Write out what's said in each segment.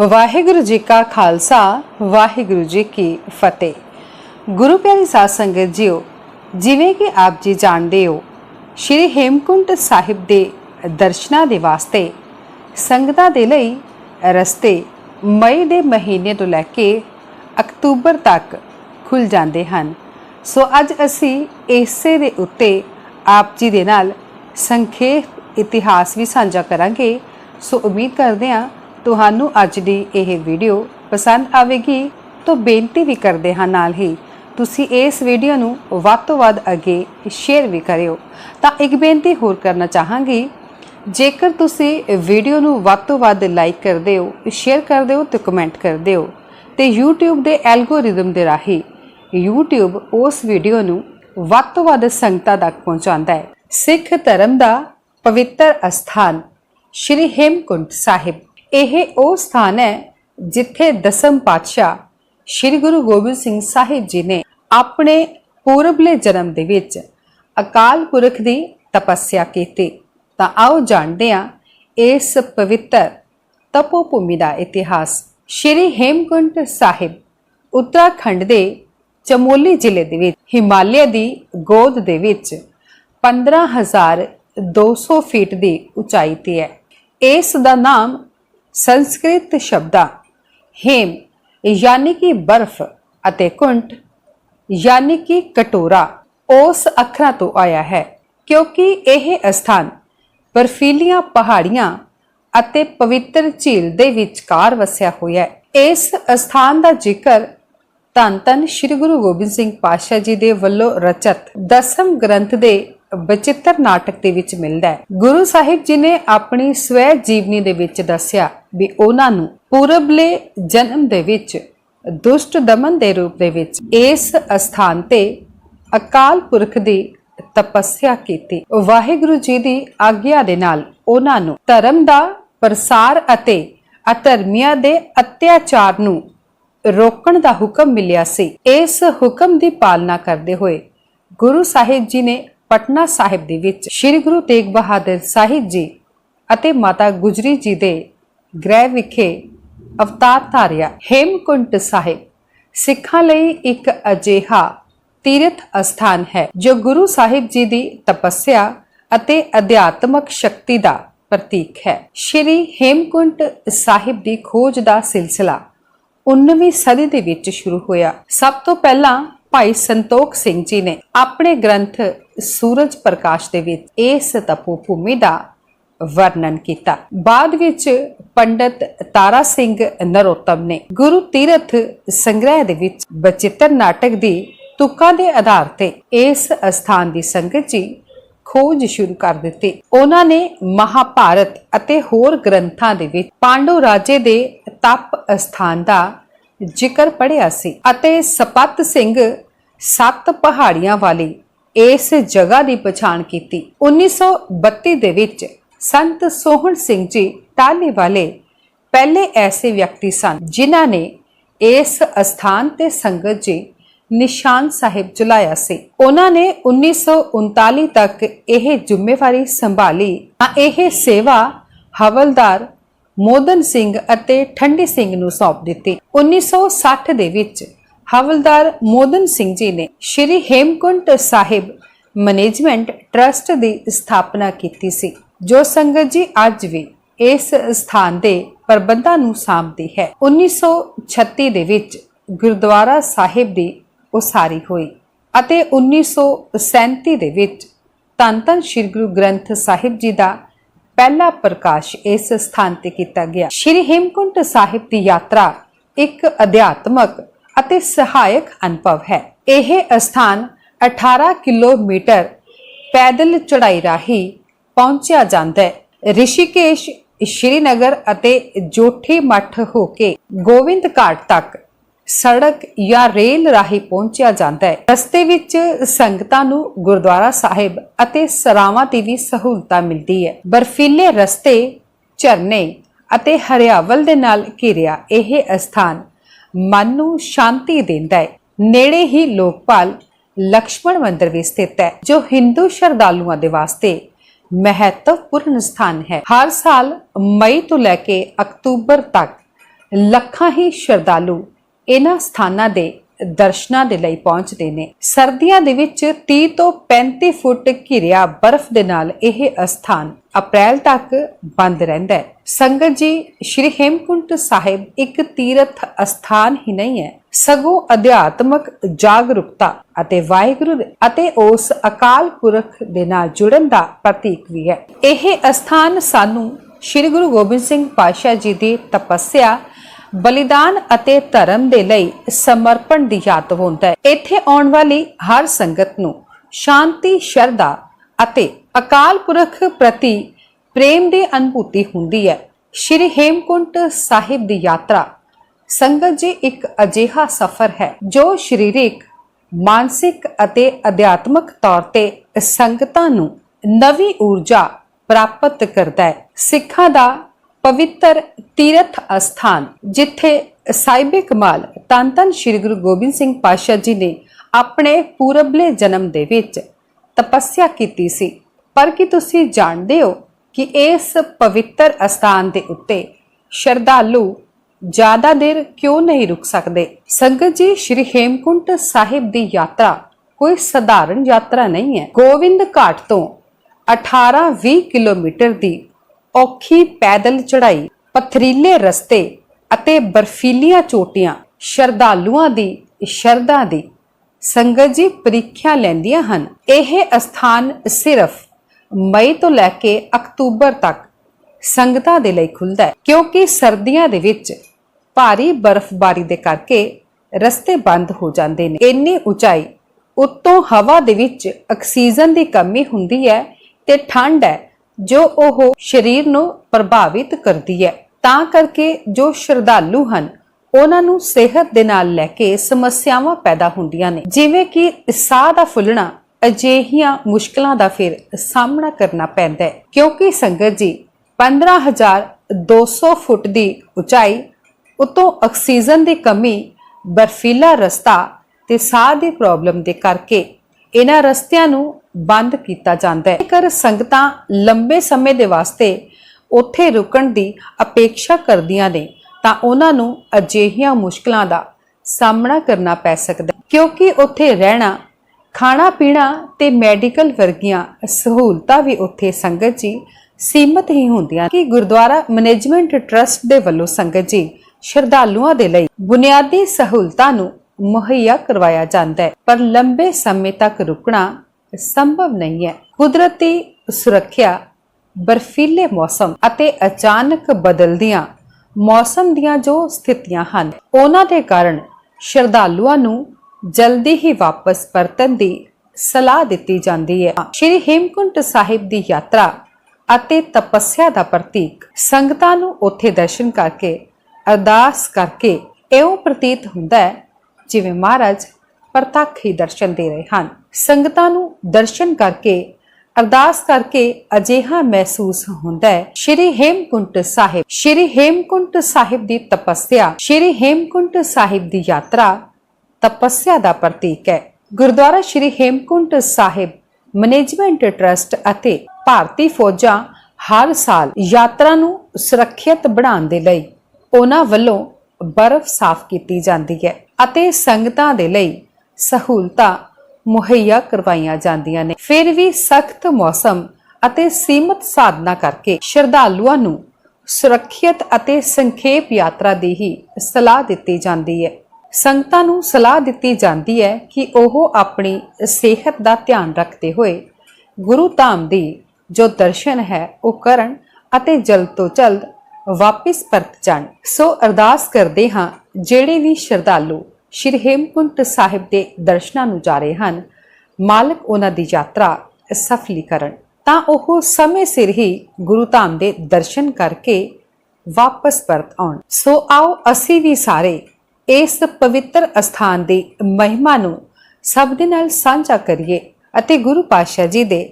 ਵਾਹਿਗੁਰੂ ਜੀ ਕਾ ਖਾਲਸਾ, ਵਾਹਿਗੁਰੂ ਜੀ ਕੀ ਫਤਿਹ। ਗੁਰੂ ਪਿਆਰੀ ਸਾਧ ਸੰਗਤ ਜੀਓ, ਜਿਵੇਂ ਕਿ ਆਪ ਜੀ ਜਾਣਦੇ ਹੋ, ਸ਼੍ਰੀ ਹੇਮਕੁੰਟ ਸਾਹਿਬ ਦੇ ਦਰਸ਼ਨਾਂ ਦੇ ਵਾਸਤੇ ਸੰਗਤਾਂ ਦੇ ਲਈ ਰਸਤੇ ਮਈ ਦੇ ਮਹੀਨੇ ਤੋਂ ਲੈ ਕੇ ਅਕਤੂਬਰ ਤੱਕ ਖੁੱਲ ਜਾਂਦੇ ਹਨ। ਸੋ ਅੱਜ ਅਸੀਂ ਇਸੇ ਦੇ ਉੱਤੇ ਆਪ ਜੀ ਦੇ ਨਾਲ ਸੰਖੇਪ ਇਤਿਹਾਸ ਵੀ ਸਾਂਝਾ ਕਰਾਂਗੇ। ਸੋ ਉਮੀਦ ਕਰਦੇ ਹਾਂ ਤੁਹਾਨੂੰ ਅੱਜ ਦੀ ਇਹ ਵੀਡੀਓ ਪਸੰਦ ਆਵੇਗੀ, ਤਾਂ ਬੇਨਤੀ ਵੀ ਕਰਦੇ ਹਾਂ ਨਾਲ ਹੀ ਤੁਸੀਂ ਇਸ ਵੀਡੀਓ ਨੂੰ ਵੱਧ ਤੋਂ ਵੱਧ ਅੱਗੇ ਸ਼ੇਅਰ ਵੀ ਕਰਿਓ। ਤਾਂ ਇੱਕ ਬੇਨਤੀ ਹੋਰ ਕਰਨਾ ਚਾਹਾਂਗੀ, ਜੇਕਰ ਤੁਸੀਂ ਵੀਡੀਓ ਨੂੰ ਵੱਧ ਤੋਂ ਵੱਧ ਲਾਈਕ ਕਰਦੇ ਹੋ ਸ਼ੇਅਰ ਕਰਦੇ ਹੋ ਤੇ ਕਮੈਂਟ ਕਰਦੇ ਹੋ, ਤੇ YouTube ਦੇ ਐਲਗੋਰਿਦਮ ਦੇ ਰਾਹੀਂ YouTube ਉਸ ਵੀਡੀਓ ਨੂੰ ਵੱਧ ਤੋਂ ਵੱਧ ਸੰਗਤਾਂ ਤੱਕ ਪਹੁੰਚਾਉਂਦਾ ਹੈ। ਸਿੱਖ ਧਰਮ ਦਾ ਪਵਿੱਤਰ ਅਸਥਾਨ ਸ਼੍ਰੀ ਹੇਮਕੁੰਟ ਸਾਹਿਬ। ਇਹ ਉਹ ਸਥਾਨ ਹੈ ਜਿੱਥੇ ਦਸਮ ਪਾਤਸ਼ਾਹ ਸ਼੍ਰੀ ਗੁਰੂ ਗੋਬਿੰਦ ਸਿੰਘ ਸਾਹਿਬ ਜੀ ਨੇ ਆਪਣੇ ਪੂਰਬਲੇ ਜਨਮ ਦੇ ਵਿੱਚ ਅਕਾਲ ਪੁਰਖ ਦੀ ਤਪੱਸਿਆ ਕੀਤੀ। ਤਾਂ ਆਓ ਜਾਣਦੇ ਹਾਂ ਇਸ ਪਵਿੱਤਰ ਤਪੋ ਭੂਮੀ ਦਾ ਇਤਿਹਾਸ। ਸ਼੍ਰੀ ਹੇਮਕੁੰਟ ਸਾਹਿਬ ਉੱਤਰਾਖੰਡ ਦੇ ਚਮੋਲੀ ਜ਼ਿਲ੍ਹੇ ਦੇ ਵਿੱਚ, ਹਿਮਾਲਿਆ ਦੀ ਗੋਦ ਦੇ ਵਿੱਚ 15200 ਫੀਟ ਦੀ ਉਚਾਈ ਤੇ ਹੈ। ਇਸ ਦਾ ਨਾਮ ਸੰਸਕ੍ਰਿਤ ਸ਼ਬਦਾਂ, ਹੇਮ ਯਾਨੀ ਕਿ ਬਰਫ਼ ਅਤੇ ਕੁੰਟ ਯਾਨੀ ਕਿ ਕਟੋਰਾ, ਉਸ ਅੱਖਰਾਂ ਤੋਂ ਆਇਆ ਹੈ, ਕਿਉਂਕਿ ਇਹ ਅਸਥਾਨ ਬਰਫੀਲੀਆਂ ਪਹਾੜੀਆਂ ਅਤੇ ਪਵਿੱਤਰ ਝੀਲ ਦੇ ਵਿਚਕਾਰ ਵਸਿਆ ਹੋਇਆ ਹੈ। ਇਸ ਅਸਥਾਨ ਦਾ ਜ਼ਿਕਰ ਧੰਨ ਧੰਨ ਸ੍ਰੀ ਗੁਰੂ ਗੋਬਿੰਦ ਸਿੰਘ ਪਾਤਸ਼ਾਹ ਜੀ ਦੇ ਵੱਲੋਂ ਰਚਿਤ ਦਸਮ ਗ੍ਰੰਥ ਦੇ ਬਚਿੱਤਰ ਨਾਟਕ ਦੇ ਵਿੱਚ ਮਿਲਦਾ ਹੈ। ਗੁਰੂ ਸਾਹਿਬ ਜੀ ਨੇ ਆਪਣੀ ਸਵੈ ਜੀਵਨੀ ਦੇ ਵਿੱਚ ਦੱਸਿਆ ਵੀ ਉਹਨਾਂ ਨੂੰ ਪੂਰਬਲੇ ਜਨਮ ਦੇ ਵਿੱਚ, ਦੁਸ਼ਟ ਦਮਨ ਦੇ ਰੂਪ ਦੇ ਵਿੱਚ ਇਸ ਅਸਥਾਨ ਤੇ ਅਕਾਲ ਪੁਰਖ ਦੀ ਤਪੱਸਿਆ ਕੀਤੀ। ਵਾਹਿਗੁਰੂ ਜੀ ਦੀ ਆਗਿਆ ਦੇ ਨਾਲ ਉਹਨਾਂ ਨੂੰ ਧਰਮ ਦਾ ਪ੍ਰਸਾਰ ਅਤੇ ਅਧਰਮੀਆਂ ਦੇ ਅਤਿਆਚਾਰ ਨੂੰ ਰੋਕਣ ਦਾ ਹੁਕਮ ਮਿਲਿਆ ਸੀ। ਇਸ ਹੁਕਮ ਦੀ ਪਾਲਣਾ ਕਰਦੇ ਹੋਏ ਗੁਰੂ ਸਾਹਿਬ ਜੀ ਨੇ ਪਟਨਾ ਸਾਹਿਬ ਦੇ ਵਿੱਚ ਸ੍ਰੀ ਗੁਰੂ ਤੇਗ ਬਹਾਦਰ ਸਾਹਿਬ ਜੀ ਅਤੇ ਮਾਤਾ ਗੁਜਰੀ ਜੀ ਦੇ ਗ੍ਰਹਿ ਵਿਖੇ ਅਵਤਾਰ ਧਾਰਿਆ ਹੇਮਕੁੰਟ ਸਾਹਿਬ ਸਿੱਖਾਂ ਲਈ ਇੱਕ ਅਜਿਹਾ ਤੀਰਥ ਅਸਥਾਨ ਹੈ, ਜੋ ਗੁਰੂ ਸਾਹਿਬ ਜੀ ਦੀ ਤਪੱਸਿਆ ਅਤੇ ਅਧਿਆਤਮਕ ਸ਼ਕਤੀ ਦਾ ਪ੍ਰਤੀਕ ਹੈ। ਸ਼੍ਰੀ ਹੇਮਕੁੰਟ ਸਾਹਿਬ ਦੀ ਖੋਜ ਦਾ ਸਿਲਸਿਲਾ 19ਵੀਂ ਸਦੀ ਦੇ ਵਿੱਚ ਸ਼ੁਰੂ ਹੋਇਆ। ਸਭ ਤੋਂ ਪਹਿਲਾਂ ਭਾਈ ਸੰਤੋਖ ਸਿੰਘ ਜੀ ਨੇ ਆਪਣੇ ਗ੍ਰੰਥ ਸੂਰਜ ਪ੍ਰਕਾਸ਼ ਦੇ ਵਿੱਚ ਇਸ ਤਪੋ ਭੂਮੀ ਦਾ ਵਰਣਨ ਕੀਤਾ। ਬਾਅਦ ਵਿੱਚ ਪੰਡਤ ਤਾਰਾ ਸਿੰਘ ਨਰੋਤਮ ਨੇ ਗੁਰੂ ਤੀਰਥ ਸੰਗ੍ਰਹਿ ਦੇ ਵਿੱਚ ਬਚਿੱਤਰ ਨਾਟਕ ਦੀ ਤੁਕਾਂ ਦੇ ਆਧਾਰ ਤੇ ਇਸ ਅਸਥਾਨ ਦੀ ਸੰਗਤ ਜੀ ਖੋਜ ਸ਼ੁਰੂ ਕਰ ਦਿੱਤੀ। ਉਹਨਾਂ ਨੇ ਮਹਾਭਾਰਤ ਅਤੇ ਹੋਰ ਗ੍ਰੰਥਾਂ ਦੇ ਵਿੱਚ ਪਾਂਡੂ ਰਾਜੇ ਦੇ ਤਪ ਅਸਥਾਨ ਦਾ ਜ਼ਿਕਰ ਪੜਿਆ ਸੀ ਅਤੇ ਸਪਤ ਸਿੰਘ ਸੱਤ ਪਹਾੜੀਆਂ ਵਾਲੀ ਇਸ ਜਗ੍ਹਾ ਦੀ ਪਛਾਣ ਕੀਤੀ। 1932 ਦੇ ਵਿੱਚ ਸੰਤ ਸੋਹਣ ਸਿੰਘ ਜੀ ਟਾਲੇ ਵਾਲੇ ਪਹਿਲੇ ਐਸੇ ਵਿਅਕਤੀ ਸਨ ਜਿਨ੍ਹਾਂ ਨੇ ਇਸ ਅਸਥਾਨ ਤੇ ਸੰਗਤ ਜੀ ਨਿਸ਼ਾਨ ਸਾਹਿਬ ਚਲਾਇਆ ਸੀ। ਉਹਨਾਂ ਨੇ 1939 ਤੱਕ ਇਹ ਜ਼ਿੰਮੇਵਾਰੀ ਸੰਭਾਲੀ ਤਾਂ ਇਹ ਸੇਵਾ ਹਵਲਦਾਰ ਮੋਦਨ ਸਿੰਘ ਅਤੇ ਠੰਡੀ ਸਿੰਘ ਨੂੰ ਸੌਂਪ ਦਿੱਤੀ। 1960 ਦੇ ਵਿੱਚ ਹਵਲਦਾਰ ਮੋਦਨ ਸਿੰਘ ਜੀ ਨੇ ਸ਼੍ਰੀ ਹੇਮਕੁੰਟ ਸਾਹਿਬ ਮੈਨੇਜਮੈਂਟ ਟਰਸਟ ਦੀ ਸਥਾਪਨਾ ਕੀਤੀ ਸੀ, ਜੋ ਸੰਗਤ ਜੀ ਅੱਜ ਵੀ ਇਸ ਸਥਾਨ ਦੇ ਪ੍ਰਬੰਧਾਂ ਨੂੰ ਸਾਂਭਦੀ ਹੈ। 1936 ਦੇ ਵਿੱਚ ਗੁਰਦੁਆਰਾ ਸਾਹਿਬ ਦੀ ਉਸਾਰੀ ਹੋਈ ਅਤੇ 1937 ਦੇ ਵਿੱਚ ਧੰਨ ਧੰਨ ਸ੍ਰੀ ਗੁਰੂ ਗ੍ਰੰਥ ਸਾਹਿਬ ਜੀ ਦਾ ਪਹਿਲਾ ਪ੍ਰਕਾਸ਼ ਇਸ ਸਥਾਨ ਤੇ ਕੀਤਾ ਗਿਆ। ਸ਼੍ਰੀ ਹੇਮਕੁੰਟ ਸਾਹਿਬ ਦੀ ਯਾਤਰਾ ਇੱਕ ਅਧਿਆਤਮਕ ਅਤੇ ਸਹਾਇਕ ਅਨੁਭਵ ਹੈ। ਇਹ ਅਸਥਾਨ 18 ਕਿਲੋਮੀਟਰ ਪੈਦਲ ਚੜਾਈ ਰਾਹੀਂ ਪਹੁੰਚਿਆ ਜਾਂਦਾ ਹੈ। ਰਿਸ਼ੀਕੇਸ਼, ਸ਼੍ਰੀਨਗਰ ਅਤੇ ਜੋਠੀ ਮੱਠ ਹੋ ਕੇ ਗੋਵਿੰਦ ਘਾਟ ਤੱਕ ਸੜਕ ਜਾਂ ਰੇਲ ਰਾਹੀਂ ਪਹੁੰਚਿਆ ਜਾਂਦਾ ਹੈ। ਰਸਤੇ ਵਿੱਚ ਸੰਗਤਾਂ ਨੂੰ ਗੁਰਦੁਆਰਾ ਸਾਹਿਬ ਅਤੇ ਸਰਾਵਾਂ ਦੀ ਵੀ ਸਹੂਲਤਾਂ ਮਿਲਦੀ ਹੈ। ਬਰਫੀਲੇ ਰਸਤੇ, ਝਰਨੇ ਅਤੇ ਹਰਿਆਵਲ ਦੇ ਨਾਲ ਘਿਰਿਆ ਇਹ ਅਸਥਾਨ ਮਨ ਨੂੰ ਸ਼ਾਂਤੀ ਦਿੰਦਾ ਹੈ। ਨੇੜੇ ਹੀ ਲੋਕਪਾਲ ਲਕਸ਼ਮਣ ਮੰਦਿਰ ਵੀ ਸਥਿਤ ਹੈ, ਜੋ ਹਿੰਦੂ ਸ਼ਰਧਾਲੂਆਂ ਦੇ ਵਾਸਤੇ ਮਹੱਤਵਪੂਰਨ ਸਥਾਨ ਹੈ। ਹਰ ਸਾਲ ਮਈ ਤੋਂ ਲੈ ਕੇ ਅਕਤੂਬਰ ਤੱਕ ਲੱਖਾਂ ਹੀ ਸ਼ਰਧਾਲੂ ਇਹਨਾਂ ਸਥਾਨਾਂ ਦੇ ਦਰਸ਼ਨਾਂ ਦੇ ਲਈ ਪਹੁੰਚਦੇ ਨੇ। ਸਰਦੀਆਂ ਦੇ ਵਿੱਚ 30 ਤੋਂ 35 ਫੁੱਟ ਘਿਰਿਆ ਬਰਫ਼ ਦੇ ਨਾਲ ਇਹ ਅਸਥਾਨ ਅਪ੍ਰੈਲ ਤੱਕ ਬੰਦ ਰਹਿੰਦਾ ਹੈ। ਸੰਗਤ ਜੀ, ਸ਼੍ਰੀ ਹੇਮਕੁੰਟ ਸਾਹਿਬ ਇੱਕ ਤੀਰਥ ਅਸਥਾਨ ਹੀ ਨਹੀਂ ਹੈ। ਸਗੋਂ ਅਧਿਆਤਮਕ ਜਾਗਰੂਕਤਾ ਅਤੇ ਵਾਹਿਗੁਰੂ ਅਤੇ ਉਸ ਅਕਾਲ ਪੁਰਖ ਦੇ ਨਾਲ ਜੁੜਨ ਦਾ ਪ੍ਰਤੀਕ ਵੀ ਹੈ। ਇਹ ਅਸਥਾਨ ਸਾਨੂੰ ਸ਼੍ਰੀ ਗੁਰੂ ਗੋਬਿੰਦ ਸਿੰਘ ਪਾਤਸ਼ਾਹ ਜੀ ਦੀ ਤਪੱਸਿਆ ਬਲੀਦਾਨ ਅਤੇ ਧਰਮ ਦੇ ਲਈ ਸਮਰਪਣ ਦੀ ਯਾਦ ਦਿਵਾਉਂਦਾ ਹੈ। ਇੱਥੇ ਆਉਣ ਵਾਲੀ ਹਰ ਸੰਗਤ ਨੂੰ ਸ਼ਾਂਤੀ, ਸ਼ਰਧਾ ਅਤੇ ਅਕਾਲ ਪੁਰਖ ਪ੍ਰਤੀ ਪ੍ਰੇਮ ਦੀ ਅਨੁਭੂਤੀ ਹੁੰਦੀ ਹੈ। ਸ਼੍ਰੀ ਹੇਮਕੁੰਟ ਸਾਹਿਬ ਦੀ ਯਾਤਰਾ ਸੰਗਤ ਜੀ ਇੱਕ ਅਜਿਹਾ ਸਫ਼ਰ ਹੈ, ਜੋ ਸਰੀਰਿਕ, ਮਾਨਸਿਕ ਅਤੇ ਅਧਿਆਤਮਕ ਤੌਰ ਤੇ ਸੰਗਤਾਂ ਨੂੰ ਨਵੀਂ ਊਰਜਾ ਪ੍ਰਾਪਤ ਕਰਦਾ ਹੈ। ਸਿੱਖਾਂ ਦਾ ਪਵਿੱਤਰ ਤੀਰਥ ਅਸਥਾਨ, ਜਿੱਥੇ ਸਾਈਬੇ ਕਮਾਲ ਤਨ ਸ੍ਰੀ ਗੁਰੂ ਗੋਬਿੰਦ ਸਿੰਘ ਪਾਤਸ਼ਾਹ ਜੀ ਨੇ ਆਪਣੇ ਪੂਰਬਲੇ ਜਨਮ ਦੇ ਵਿੱਚ ਤਪੱਸਿਆ ਕੀਤੀ ਸੀ। ਪਰ ਕੀ ਤੁਸੀਂ ਜਾਣਦੇ ਹੋ ਕਿ ਇਸ ਪਵਿੱਤਰ ਅਸਥਾਨ ਦੇ ਉੱਤੇ ਸ਼ਰਧਾਲੂ ਜ਼ਿਆਦਾ ਦੇਰ ਕਿਉਂ ਨਹੀਂ ਰੁਕ ਸਕਦੇ? ਸੰਗਤ ਜੀ, ਸ਼੍ਰੀ ਹੇਮਕੁੰਟ ਸਾਹਿਬ ਦੀ ਯਾਤਰਾ ਕੋਈ ਸਧਾਰਨ ਯਾਤਰਾ ਨਹੀਂ ਹੈ। ਗੋਬਿੰਦ ਘਾਟ ਤੋਂ 18-20 ਕਿਲੋਮੀਟਰ ਦੀ ਔਖੀ ਪੈਦਲ ਚੜ੍ਹਾਈ, ਪਥਰੀਲੇ ਰਸਤੇ ਅਤੇ ਬਰਫੀਲੀਆਂ ਚੋਟੀਆਂ ਸ਼ਰਧਾਲੂਆਂ ਦੀ ਸ਼ਰਧਾ ਦੀ ਸੰਗਤ ਜੀ ਪ੍ਰੀਖਿਆ ਲੈਂਦੀਆਂ ਹਨ। ਇਹ ਅਸਥਾਨ ਸਿਰਫ ਮਈ ਤੋਂ ਲੈ ਕੇ ਅਕਤੂਬਰ ਤੱਕ ਸੰਗਤਾਂ ਦੇ ਲਈ ਖੁੱਲਦਾ ਹੈ, ਕਿਉਂਕਿ ਸਰਦੀਆਂ ਦੇ ਵਿੱਚ ਭਾਰੀ ਬਰਫ਼ਬਾਰੀ ਦੇ ਕਰਕੇ ਰਸਤੇ ਬੰਦ ਹੋ ਜਾਂਦੇ ਨੇ। ਇੰਨੀ ਉਚਾਈ, ਉੱਤੋਂ ਹਵਾ ਦੇ ਵਿੱਚ ਆਕਸੀਜਨ ਦੀ ਕਮੀ ਹੁੰਦੀ ਹੈ ਤੇ ਠੰਡ ਹੈ। ਜੋ ਉਹ ਸਰੀਰ ਨੂੰ ਪ੍ਰਭਾਵਿਤ ਕਰਦੀ ਹੈ। ਤਾਂ ਕਰਕੇ ਜੋ ਸ਼ਰਧਾਲੂ ਹਨ, ਉਹਨਾਂ ਨੂੰ ਸਿਹਤ ਦੇ ਨਾਲ ਲੈ ਕੇ ਸਮੱਸਿਆਵਾਂ ਪੈਦਾ ਹੁੰਦੀਆਂ ਨੇ। ਜਿਵੇਂ ਕਿ ਸਾਹ ਦਾ ਫੁੱਲਣਾ ਅਜਿਹੀਆਂ ਮੁਸ਼ਕਲਾਂ ਦਾ ਫਿਰ ਸਾਹਮਣਾ ਕਰਨਾ ਪੈਂਦਾ ਹੈ। ਕਿਉਂਕਿ ਸੰਗਤ ਜੀ 15200 ਫੁੱਟ ਦੀ ਉਚਾਈ, ਉਤੋਂ ਆਕਸੀਜਨ ਦੀ ਕਮੀ, ਬਰਫੀਲਾ ਰਸਤਾ ਤੇ ਸਾਹ ਦੀ ਪ੍ਰੋਬਲਮ ਦੇ ਕਰਕੇ ਇਹਨਾਂ ਰਸਤਿਆਂ ਨੂੰ ਬੰਦ ਕੀਤਾ ਜਾਂਦਾ ਹੈ। ਜੇਕਰ ਸੰਗਤਾਂ ਲੰਬੇ ਸਮੇਂ ਦੇ ਵਾਸਤੇ ਉੱਥੇ ਰੁਕਣ ਦੀ ਅਪੇક્ષਾ ਕਰਦੀਆਂ ਨੇ, ਤਾਂ ਉਹਨਾਂ ਨੂੰ ਅਜਿਹੀਆਂ ਮੁਸ਼ਕਲਾਂ ਦਾ ਸਾਹਮਣਾ ਕਰਨਾ ਪੈ ਸਕਦਾ ਕਿਉਂਕਿ ਉੱਥੇ ਰਹਿਣਾ, ਖਾਣਾ ਪੀਣਾ ਤੇ ਮੈਡੀਕਲ ਵਰਗੀਆਂ ਸਹੂਲਤਾਂ ਵੀ ਉੱਥੇ ਸੰਗਤ ਜੀ ਸੀਮਤ ਹੀ ਹੁੰਦੀਆਂ ਕਿ ਗੁਰਦੁਆਰਾ ਮੈਨੇਜਮੈਂਟ ਟਰਸਟ ਦੇ ਵੱਲੋਂ ਸੰਗਤ ਜੀ ਸ਼ਰਧਾਲੂਆਂ ਦੇ ਲਈ ਬੁਨਿਆਦੀ ਸਹੂਲਤਾਂ ਨੂੰ ਮੁਹੱਈਆ ਕਰਵਾਇਆ ਜਾਂਦਾ ਹੈ। ਪਰ ਲੰਬੇ ਸਮੇਂ ਤੱਕ ਰੁਕਣਾ ਸੰਭਵ ਨਹੀਂ ਹੈ। ਕੁਦਰਤੀ ਸੁਰੱਖਿਆ ਬਰਫੀਲੇ ਮੌਸਮ ਅਤੇ ਅਚਾਨਕ ਬਦਲਦੀਆਂ ਮੌਸਮ ਦੀਆਂ ਜੋ ਸਥਿਤੀਆਂ ਹਨ, ਉਹਨਾਂ ਦੇ ਕਾਰਨ ਸ਼ਰਧਾਲੂਆਂ ਨੂੰ ਜਲਦੀ ਹੀ ਵਾਪਸ ਪਰਤਣ ਦੀ ਸਲਾਹ ਦਿੱਤੀ ਜਾਂਦੀ ਹੈ। ਸ਼੍ਰੀ ਹੇਮਕੁੰਟ ਸਾਹਿਬ ਦੀ ਯਾਤਰਾ ਅਤੇ ਤਪੱਸਿਆ ਦਾ ਪ੍ਰਤੀਕ ਸੰਗਤਾਂ ਨੂੰ ਉੱਥੇ ਦਰਸ਼ਨ ਕਰਕੇ, ਅਰਦਾਸ ਕਰਕੇ ਇਉਂ ਪ੍ਰਤੀਤ ਹੁੰਦਾ ਹੈ, ਜਿਵੇਂ ਮਹਾਰਾਜ ਪ੍ਰਤੱਖ ਹੀ ਦਰਸ਼ਨ ਦੇ ਰਹੇ ਹਨ। ਸੰਗਤਾਂ ਨੂੰ ਦਰਸ਼ਨ ਕਰਕੇ, ਅਰਦਾਸ ਕਰਕੇ ਅਜਿਹਾ ਮਹਿਸੂਸ ਹੁੰਦਾ ਹੈ। ਸ਼੍ਰੀ ਹੇਮਕੁੰਟ ਸਾਹਿਬ, ਸ਼੍ਰੀ ਹੇਮਕੁੰਟ ਸਾਹਿਬ ਦੀ ਤਪੱਸਿਆ, ਸ਼੍ਰੀ ਹੇਮਕੁੰਟ ਸਾਹਿਬ ਦੀ ਯਾਤਰਾ ਤਪੱਸਿਆ ਦਾ ਪ੍ਰਤੀਕ ਹੈ। ਗੁਰਦੁਆਰਾ ਸ਼੍ਰੀ ਹੇਮਕੁੰਟ ਸਾਹਿਬ ਮੈਨੇਜਮੈਂਟ ਟਰਸਟ ਅਤੇ ਭਾਰਤੀ ਫੌਜਾਂ ਹਰ ਸਾਲ ਯਾਤਰਾ ਨੂੰ ਸੁਰੱਖਿਅਤ ਬਣਾਉਣ ਦੇ ਲਈ ਉਹਨਾਂ ਵੱਲੋਂ ਬਰਫ਼ ਸਾਫ਼ ਕੀਤੀ ਜਾਂਦੀ ਹੈ ਅਤੇ ਸੰਗਤਾਂ ਦੇ ਲਈ ਸਹੂਲਤਾਂ ਮੁਹੱਈਆ ਕਰਵਾਈਆਂ ਜਾਂਦੀਆਂ ਨੇ। ਫਿਰ ਵੀ ਸਖਤ ਮੌਸਮ ਅਤੇ ਸੀਮਤ ਸਾਧਨਾ ਕਰਕੇ ਸ਼ਰਧਾਲੂਆਂ ਨੂੰ ਸੁਰੱਖਿਅਤ ਅਤੇ ਸੰਖੇਪ ਯਾਤਰਾ ਦੀ ਹੀ ਸਲਾਹ ਦਿੱਤੀ ਜਾਂਦੀ ਹੈ। ਸੰਗਤਾਂ ਨੂੰ ਸਲਾਹ ਦਿੱਤੀ ਜਾਂਦੀ ਹੈ ਕਿ ਉਹ ਆਪਣੀ ਸਿਹਤ ਦਾ ਧਿਆਨ ਰੱਖਦੇ ਹੋਏ ਗੁਰੂ ਧਾਮ ਦੀ ਜੋ ਦਰਸ਼ਨ ਹੈ ਉਹ ਕਰਨ ਅਤੇ ਜਲਦ ਤੋਂ ਜਲਦ ਵਾਪਿਸ ਪਰਤ ਜਾਣ। ਸੋ ਅਰਦਾਸ ਕਰਦੇ ਹਾਂ, ਜਿਹੜੇ ਵੀ ਸ਼ਰਧਾਲੂ ਸ਼੍ਰੀ ਹੇਮਕੁੰਟ ਸਾਹਿਬ ਦੇ ਦਰਸ਼ਨਾਂ ਨੂੰ ਜਾ ਰਹੇ ਹਨ। ਮਾਲਕ ਉਹਨਾਂ ਦੀ ਯਾਤਰਾ ਸਫਲੀ ਕਰਨ ਤਾਂ ਉਹ ਸਮੇਂ ਸਿਰ ਹੀ ਗੁਰੂ ਧਾਮ ਦੇ ਦਰਸ਼ਨ ਕਰਕੇ ਵਾਪਸ ਪਰਤ ਆਉਣ। ਸੋ ਆਓ ਅਸੀਂ ਵੀ ਸਾਰੇ ਇਸ ਪਵਿੱਤਰ ਅਸਥਾਨ ਦੀ ਮਹਿਮਾ ਨੂੰ ਸਭ ਦੇ ਨਾਲ ਸਾਂਝਾ ਕਰੀਏ ਅਤੇ ਗੁਰੂ ਪਾਤਸ਼ਾਹ ਜੀ ਦੇ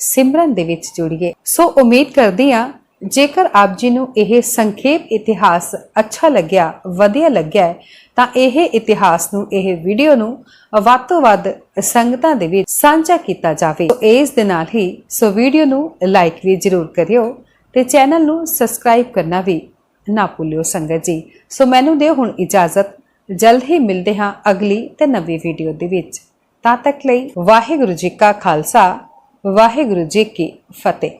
ਸਿਮਰਨ ਦੇ ਵਿੱਚ ਜੁੜੀਏ। ਸੋ ਉਮੀਦ ਕਰਦੀ ਹਾਂ ਜੇਕਰ ਆਪ ਜੀ ਨੂੰ ਇਹ ਸੰਖੇਪ ਇਤਿਹਾਸ ਅੱਛਾ ਲੱਗਿਆ, ਵਧੀਆ ਲੱਗਿਆ ਤਾਂ ਇਹ ਇਤਿਹਾਸ ਨੂੰ, ਇਹ ਵੀਡੀਓ ਨੂੰ ਵੱਧ ਤੋਂ ਵੱਧ ਸੰਗਤਾਂ ਦੇ ਵਿੱਚ ਸਾਂਝਾ ਕੀਤਾ ਜਾਵੇ। ਸੋ ਇਸ ਦੇ ਨਾਲ ਹੀ ਸੋ ਵੀਡੀਓ ਨੂੰ ਲਾਈਕ ਵੀ ਜ਼ਰੂਰ ਕਰਿਓ ਤੇ ਚੈਨਲ ਨੂੰ ਸਬਸਕ੍ਰਾਈਬ ਕਰਨਾ ਵੀ ਨਾ ਭੁੱਲਿਓ ਸੰਗਤ ਜੀ। ਸੋ ਮੈਨੂੰ ਦਿਓ ਹੁਣ ਇਜਾਜ਼ਤ। ਜਲਦ ਹੀ ਮਿਲਦੇ ਹਾਂ ਅਗਲੀ ਤੇ ਨਵੀਂ ਵੀਡੀਓ ਦੇ ਵਿੱਚ। ਤਾਂ ਤੱਕ ਲਈ ਵਾਹਿਗੁਰੂ ਜੀ ਕਾ ਖਾਲਸਾ, ਵਾਹਿਗੁਰੂ ਜੀ ਕੀ ਫਤਿਹ।